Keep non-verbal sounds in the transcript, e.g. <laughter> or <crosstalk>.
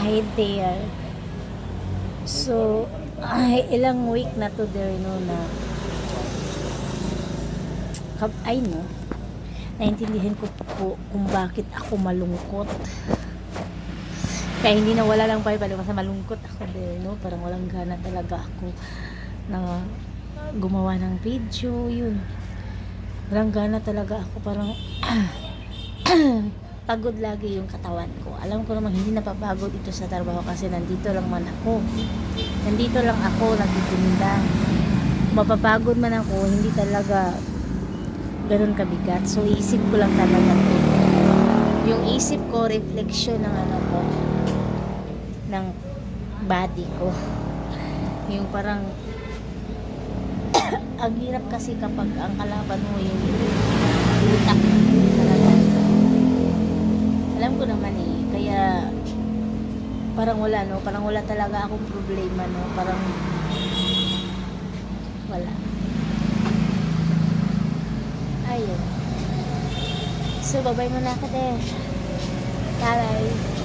Hi there. So, ay, ilang week na to there, no, na ay, no, naintindihan ko po kung bakit ako malungkot. Kaya hindi na wala lang pa pala kasi malungkot ako there, no? Parang walang gana talaga ako na gumawa ng video, yun. Walang gana talaga ako, parang <clears throat> <coughs> pagod lagi yung katawan ko. Alam ko naman hindi napapagod ito sa trabaho kasi nandito lang man ako. Nandito lang ako nagtitinda. Mapapagod man ako, hindi talaga ganun kabigat. So isip ko lang talaga to. Yung isip ko, reflection ng ano ko, ng body ko. Yung parang <coughs> ang hirap kasi kapag ang kalaban mo yung parang wala no, parang wala talaga akong problema no, parang wala. Ayun. So, babay muna ka din. Bye-bye.